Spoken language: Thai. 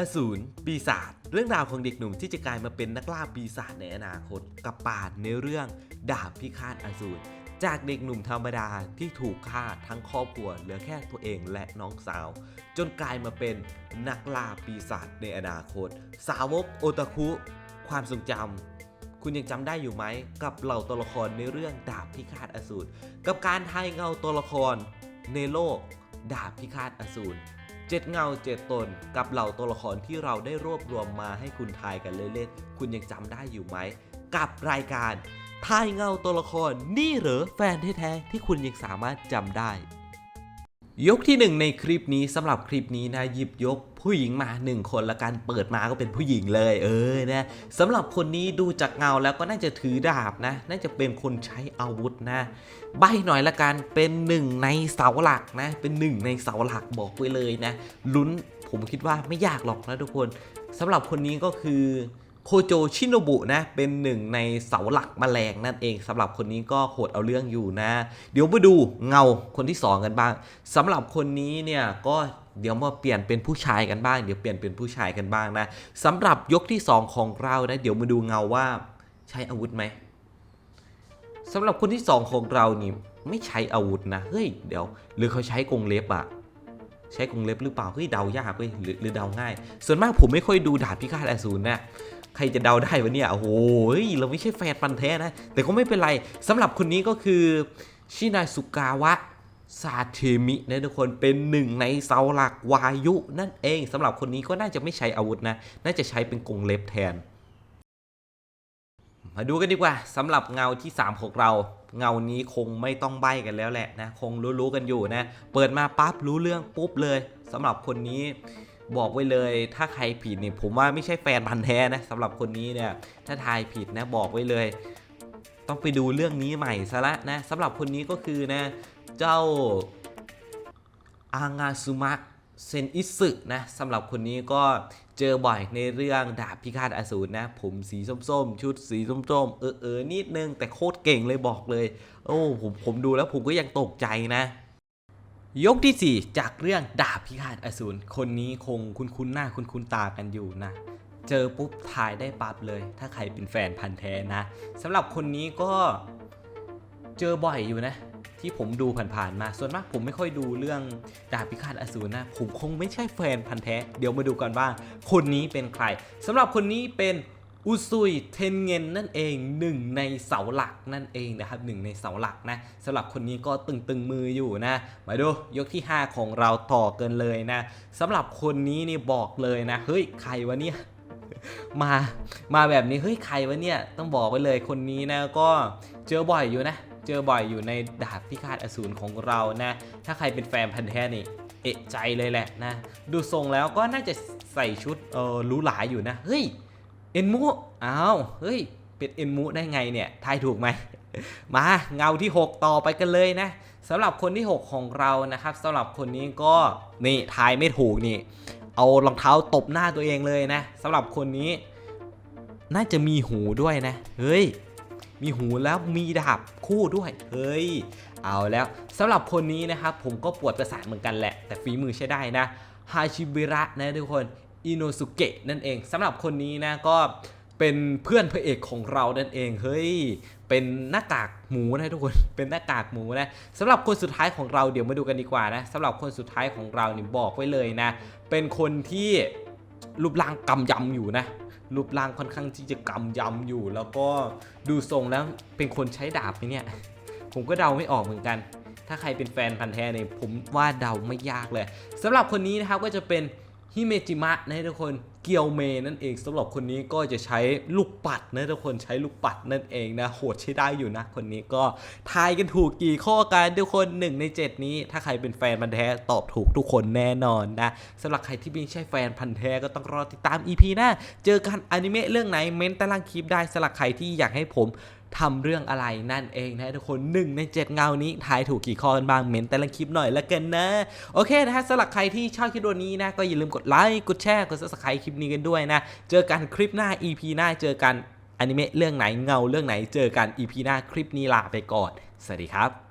อสูรปีศาจเรื่องราวของเด็กหนุ่มที่จะกลายมาเป็นนักล่าปีศาจในอนาคตกับปาดในเรื่องดาบพิฆาตอสูรจากเด็กหนุ่มธรรมดาที่ถูกฆ่าทั้งครอบครัวเหลือแค่ตัวเองและน้องสาว จนกลายมาเป็นนักล่าปีศาจในอนาคต สาวกโอตาคุ ความทรงจำคุณยังจำได้อยู่ไหม กับเหล่าตัวละครในเรื่องดาบพิฆาตอสูรกับการทายเงาตัวละครในโลก ดาบพิฆาตอสูร เจ็ดเงาเจ็ดตน กับเหล่าตัวละครที่เราได้รวบรวมมาให้คุณทายกันเล่นๆ คุณยังจำได้อยู่ไหม กับรายการทายเงาตัวละครนี่เหรอแฟนแท้ๆที่คุณยังสามารถจำได้ ยกที่หนึ่งในคลิปนี้สำหรับคลิปนี้นะหยิบยกผู้หญิงมาหนึ่งคนละกันเปิดมาก็เป็นผู้หญิงเลย เออนะสำหรับคนนี้ดูจากเงาแล้วก็น่าจะถือดาบนะ น่าจะเป็นคนใช้อาวุธนะ ใบหน่อยละกันเป็นหนึ่งในเสาหลักนะ เป็นหนึ่งในเสาหลักบอกไว้เลยนะลุ้นผมคิดว่าไม่ยากหรอกนะทุกคนสำหรับคนนี้ก็คือ โคโจชิโนบุนะ เป็นหนึ่งในเสาหลักแมลงนั่นเองสำหรับคนนี้ก็โหดเอาเรื่องอยู่นะ เดี๋ยวมาดูเงาคนที่สองกันบ้างสำหรับคนนี้เนี่ยก็เดี๋ยวมาเปลี่ยนเป็นผู้ชายกันบ้าง เดี๋ยวเปลี่ยนเป็นผู้ชายกันบ้างนะสำหรับยกที่สองของเรานะ เดี๋ยวมาดูเงาว่าใช้อาวุธไหมสำหรับคนที่สองของเรานี่ไม่ใช้อาวุธนะเฮ้ยเดี๋ยว หรือเขาใช้กรงเล็บอะใช้กรงเล็บหรือเปล่าเฮ้ยเดายากเว้ยหรือหรือเดาง่าย ส่วนมากผมไม่ค่อยดูดาบพิฆาตอสูรนะ ใครจะเดาได้วะเนี่ย โอ้โหเราไม่ใช่แฟนพันธ์แท้นะ แต่ก็ไม่เป็นไรสำหรับคนนี้ก็คือชินาสุกาวะซาเทมินะทุกคนเป็นหนึ่งในเสาหลักวายุนั่นเองสำหรับคนนี้ก็น่าจะไม่ใช้อาวุธนะ น่าจะใช้เป็นกรงเล็บแทน มาดูกันดีกว่าสำหรับเงาที่ 3 ของเราเงานี้คงไม่ต้องใบกันแล้วแหละนะ คงรู้ๆกันอยู่นะ เปิดมาปั๊บรู้เรื่องปุ๊บเลยสำหรับคนนี้ บอกไว้เลยถ้าใครผิดเนี่ยผมว่าไม่ใช่แฟนพันธ์แท้นะสำหรับคนนี้เนี่ยถ้าทายผิดนะบอกไว้เลย ต้องไปดูเรื่องนี้ใหม่ซะละนะสำหรับคนนี้ก็คือนะเจ้าอางาซุมะเซนอิสึนะสำหรับคนนี้ก็เจอบ่อยในเรื่องดาบพิฆาตอสูรนะ ผมสีส้มๆ ชุดสีส้มๆ เออเออนิดนึง แต่โคตรเก่งเลยบอกเลย โอ้ผมผมดูแล้วผมก็ยังตกใจนะ ยกที่ 4 จากเรื่องดาบพิฆาตอสูรคนนี้คงคุ้นคุ้นหน้าคุ้นคุ้นตากันอยู่นะ เจอปุ๊บถ่ายได้ปั๊บเลย ถ้าใครเป็นแฟนพันธ์แท้นะสำหรับคนนี้ก็เจอบ่อยอยู่นะ ที่ผมดูผ่านๆมา ส่วนมากผมไม่ค่อยดูเรื่องดาบพิฆาตอสูรนะ ผมคงไม่ใช่แฟนพันธ์แท้ เดี๋ยวมาดูกันว่าคนนี้เป็นใครสำหรับคนนี้เป็น อุซุยเทนเงินนั่นเองหนึ่งในเสาหลักนั่นเองนะครับหนึ่งในเสาหลักนะสำหรับคนนี้ก็ตึงๆมืออยู่นะ มาดูยกที่ 5 ของเราต่อเกินเลยนะสำหรับคนนี้นี่บอกเลยนะ เฮ้ยใครวะเนี่ยมามาแบบนี้เฮ้ยใครวะเนี่ยต้องบอกไว้เลยคนนี้นะก็เจอบ่อยอยู่นะ เจอบ่อยอยู่ในดาบพิฆาตอสูรของเรานะ ถ้าใครเป็นแฟนพันธ์แท้นี่เอะใจเลยแหละนะ ดูทรงแล้วก็น่าจะใส่ชุดเออหรูหราอยู่นะเฮ้ย เอ็นมุอ้าว เฮ้ย เป็นเอ็นมุได้ไงเนี่ย ทายถูกไหม มาเงาที่ 6 ต่อไปกันเลยนะสำหรับคนที่ 6 ของเรานะครับสำหรับคนนี้ก็ นี่ทายไม่ถูกนี่ เอารองเท้าตบหน้าตัวเองเลยนะสำหรับคนนี้ น่าจะมีหูด้วยนะ เฮ้ย มีหูแล้วมีดาบคู่ด้วย เฮ้ย เอาแล้วสำหรับคนนี้นะครับผมก็ปวดประสาทเหมือนกันแหละ แต่ฝีมือใช้ได้นะฮาชิบิระนะทุกคน อิโนสุเกะนั่นเองสำหรับคนนี้นะก็เป็นเพื่อนพระเอกของเรานั่นเองเฮ้ยเป็นหน้ากากหมูนะทุกคนเป็นหน้ากากหมูนะสำหรับคนสุดท้ายของเราเดี๋ยวมาดูกันดีกว่านะสำหรับคนสุดท้ายของเราเนี่ยบอกไว้เลยนะ เป็นคนที่รูปร่างกำยำอยู่นะรูปร่างค่อนข้างที่จะกำยำอยู่ แล้วก็ดูทรงแล้วเป็นคนใช้ดาบไหมเนี่ย ผมก็เดาไม่ออกเหมือนกัน ถ้าใครเป็นแฟนพันธ์แท้เนี่ยผมว่าเดาไม่ยากเลยสำหรับคนนี้นะครับก็จะเป็น ฮิเมจิมะนะทุกคนเกียวเมนั่นเองสำหรับคนนี้ก็จะใช้ลูกปัดนะทุกคนใช้ลูกปัดนั่นเองนะโหดใช้ได้อยู่นะคนนี้ก็ทายกันถูกกี่ข้อกันทุกคน 1 ใน 7 นี้ ถ้าใครเป็นแฟนพันธ์แท้ตอบถูกทุกคนแน่นอนนะสำหรับใครที่ไม่ใช่แฟนพันธ์แท้ก็ต้องรอติดตาม EP หน้าเจอกันอนิเมะเรื่องไหนเม้นต์ใต้ล่างคลิปได้สำหรับใครที่อยากให้ผม ทำเรื่องอะไรนั่นเองนะทุกคน1ใน 7 เงานี้ทายถูกกี่ข้อกันบ้างเมนแต่ล่งคลิปหน่อยละกันนะ โอเคนะฮะสำหรับใครที่ชอบคลิปวันนี้นะ ก็อย่าลืมกดไลค์กดแชร์กด subscribe คลิปนี้กันด้วยนะ เจอกันคลิปหน้า EP หน้าเจอกันอนิเมะเรื่องไหนเงาเรื่องไหนเจอกัน EP หน้าคลิปนี้ลาไปก่อน สวัสดีครับ